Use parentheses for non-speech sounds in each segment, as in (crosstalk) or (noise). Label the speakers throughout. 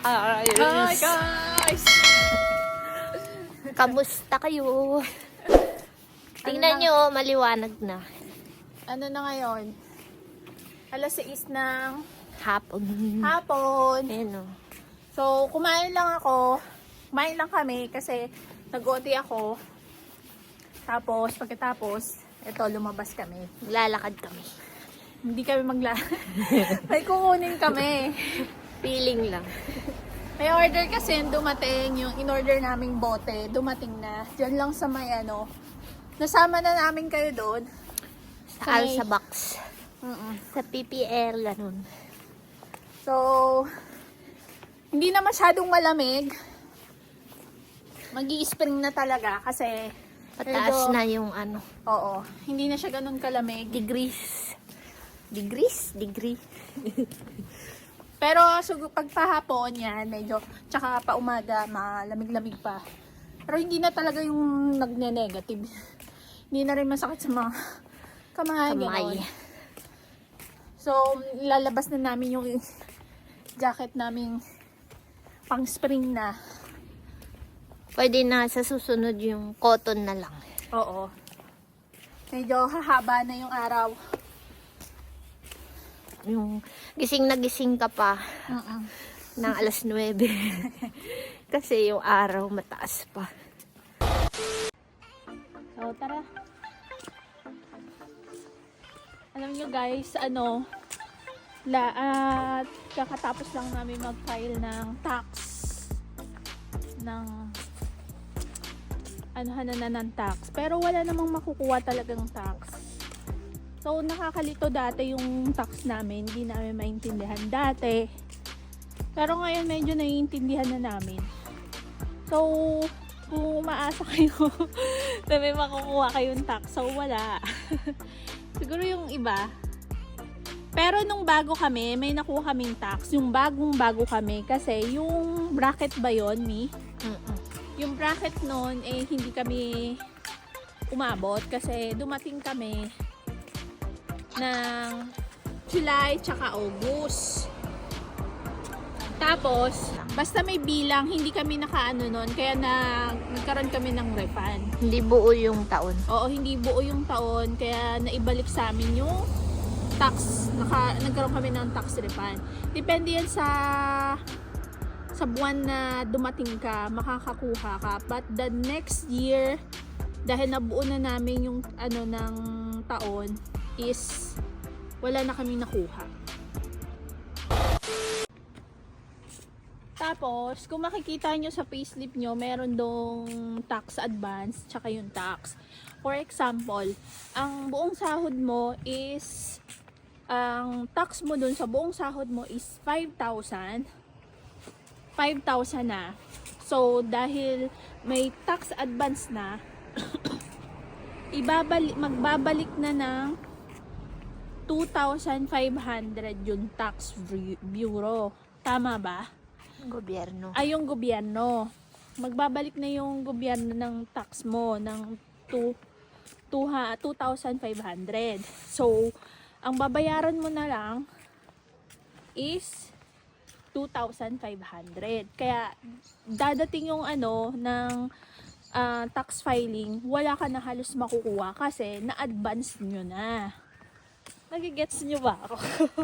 Speaker 1: guys!
Speaker 2: Hi guys!
Speaker 1: Kamusta kayo? Tingnan
Speaker 2: Ano
Speaker 1: nyo, oh, maliwanag na.
Speaker 2: Ano na ngayon? Alas 6 ng
Speaker 1: Hapon.
Speaker 2: hapon.
Speaker 1: Ayan o.
Speaker 2: So, kumain lang ako. Kumain lang kami kasi nag-OT ako. Tapos, pagkatapos, eto, lumabas kami.
Speaker 1: Maglalakad kami.
Speaker 2: Hindi kami magla... (laughs) May kukunin kami.
Speaker 1: Feeling lang. (laughs)
Speaker 2: May order kasi yung dumating, yung in-order naming bote, dumating na. Diyan lang sa may ano. Nasama na namin kayo doon.
Speaker 1: Sa
Speaker 2: Sa may-
Speaker 1: Alsa Box.
Speaker 2: Mm-mm.
Speaker 1: Sa PPL, ganun.
Speaker 2: So, hindi na masyadong malamig. mag spring na talaga kasi
Speaker 1: Pataas
Speaker 2: medyo-
Speaker 1: na yung ano.
Speaker 2: Oo, hindi na siya ganun kalamig.
Speaker 1: Degrees. Degrees? Degree. (laughs)
Speaker 2: Pero so, pagpahapon yan, medyo, tsaka pa umaga, malamig-lamig pa. Pero hindi na talaga yung nagne-negative. Hindi na rin masakit sa mga kamay.
Speaker 1: Kamay.
Speaker 2: So, lalabas na namin yung jacket namin pang spring na.
Speaker 1: Pwede na sa susunod yung cotton na lang.
Speaker 2: Oo. Medyo hahaba na yung araw.
Speaker 1: Yung gising na gising ka pa
Speaker 2: Mm-mm.
Speaker 1: ng alas 9. (laughs) Kasi yung araw mataas pa.
Speaker 2: So, tara. Alam nyo guys, ano, la, at kakatapos lang namin mag-file ng tax ng na na ng tax. Pero wala namang makukuha talagang tax. So, nakakalito dati yung tax namin. Hindi namin maintindihan dati. Pero ngayon medyo naiintindihan na namin. So, kung umaasa (laughs) kayo na may makukuha kayong tax, so wala. (laughs) Siguro yung iba. Pero nung bago kami, may nakuha kaming tax. Yung bagong bago kami. Kasi yung bracket ba yon Mi?
Speaker 1: Mm-mm.
Speaker 2: Yung bracket noon, eh, hindi kami umabot. Kasi dumating kami ng July tsaka August. Tapos, basta may bilang, hindi kami nakaano nun. Kaya na, nagkaroon kami ng refund.
Speaker 1: Hindi buo yung taon.
Speaker 2: Oo, hindi buo yung taon, kaya naibalik sa amin yung tax. Naka, nagkaroon kami ng tax refund. Depende yan sa sa buwan na dumating ka, makakakuha ka. But the next year, dahil nabuo na namin yung ano ng taon, is wala na kami nakuha. Tapos, kung makikita nyo sa payslip nyo, meron dong tax advance, tsaka yung tax. For example, ang buong sahod mo is, ang tax mo dun sa buong sahod mo is 5,000. 5,000 na. So, dahil may tax advance na, (coughs) ibabalik, magbabalik na ng 2,500 yung tax bu- bureau. Tama ba?
Speaker 1: Gobyerno.
Speaker 2: ay yung gobyerno. Magbabalik na yung gobyerno ng tax mo ng 2 2,500. So, ang babayaran mo na lang is 2,500. Kaya dadating yung ano ng ah, tax filing, wala ka na halos makukuha kasi na-advance nyo na. Nagigets nyo ba ako?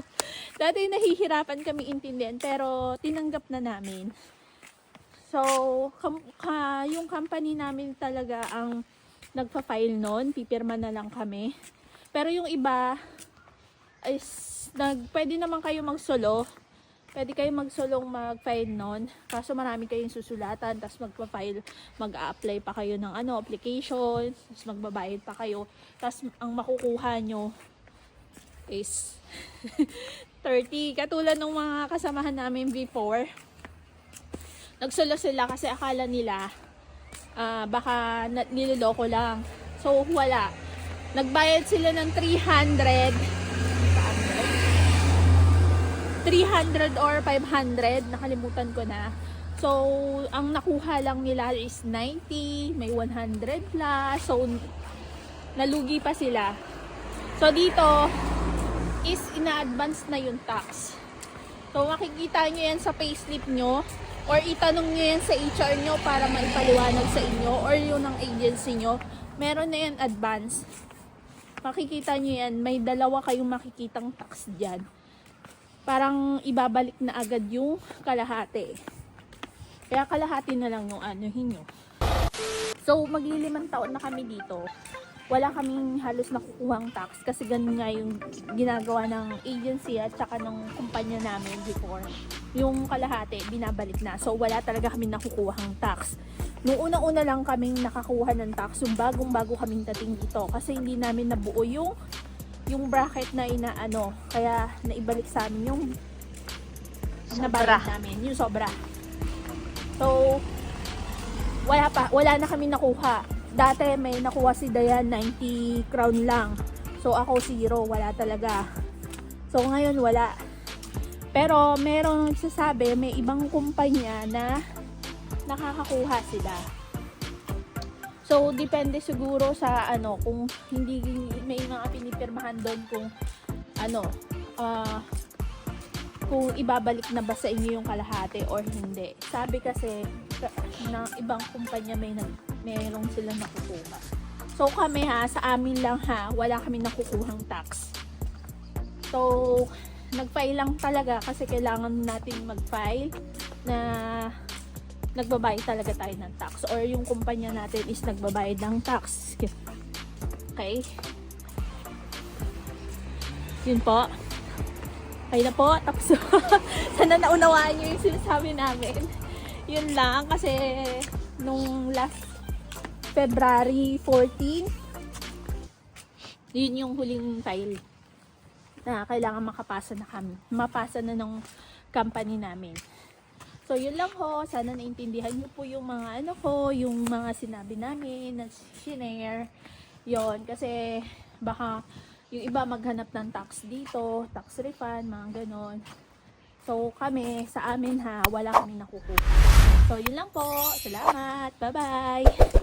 Speaker 2: (laughs) Dati nahihirapan kami intindihan pero tinanggap na namin. So, kam- ka, yung company namin talaga ang nagpa-file noon, pipirma na lang kami. Pero yung iba is nag pwede naman kayo magsolo. Pwede kayo magsulong mag-file noon. Kaso marami kayong susulatan, tapos magpa-file, mag-a-apply pa kayo ng ano, application, tapos magbabayad pa kayo. Tapos ang makukuha nyo is (laughs) 30. Katulad ng mga kasamahan namin before. Nagsulo sila kasi akala nila ah, baka niloloko lang. So, wala. Nagbayad sila ng 300. 300 or 500. Nakalimutan ko na. So, ang nakuha lang nila is 90, may 100 plus. So, nalugi pa sila. So, dito, is ina-advance na yung tax. So, makikita nyo yan sa payslip nyo or itanong nyo yan sa HR nyo para maipaliwanag sa inyo or yun ng agency nyo. Meron na yan advance. Makikita nyo yan, may dalawa kayong makikitang tax dyan. Parang ibabalik na agad yung kalahati. Kaya kalahati na lang yung ano nyo. So, maglilimang taon na kami dito. Wala kaming halos nakukuhang tax kasi ganun nga yung ginagawa ng agency at saka ng kumpanya namin before. Yung kalahati, binabalik na. So, wala talaga kami nakukuhang tax. Noong una-una lang kaming nakakuha ng tax, yung bagong-bago kaming dating dito. Kasi hindi namin nabuo yung yung bracket na inaano. Kaya naibalik sa amin yung nabayad namin. Yung sobra. So, wala pa, wala na kami nakuha. Dati may nakuha si Dayan 90 crown lang. So ako zero, wala talaga. So ngayon wala. Pero merong nagsasabi, may ibang kumpanya na nakakakuha sila. So depende siguro sa ano, kung hindi may mga pinipirmahan doon kung ano, ah kung ibabalik na ba sa inyo yung kalahati or hindi. Sabi kasi ka- na ibang kumpanya may nag merong silang nakukuha. So kami ha, sa amin lang ha, wala kami nakukuhang tax. So, nag-file lang talaga kasi kailangan natin mag-file na nagbabayad talaga tayo ng tax or yung kumpanya natin is nagbabayad ng tax. (laughs) Okay? Yun po. Okay na po. Tapos, (laughs) sana naunawaan nyo yung sinasabi namin. Yun lang kasi nung last February 14, yun yung huling file na kailangan makapasa na kami. Mapasa na ng company namin. So, yun lang ho. Sana naintindihan nyo po yung mga ano ko, yung mga sinabi namin na shinare. Yon kasi baka yung iba maghanap ng tax dito, tax refund, mga ganon. So, kami, sa amin ha, wala kami nakukuha. So, yun lang po. Salamat. Bye-bye.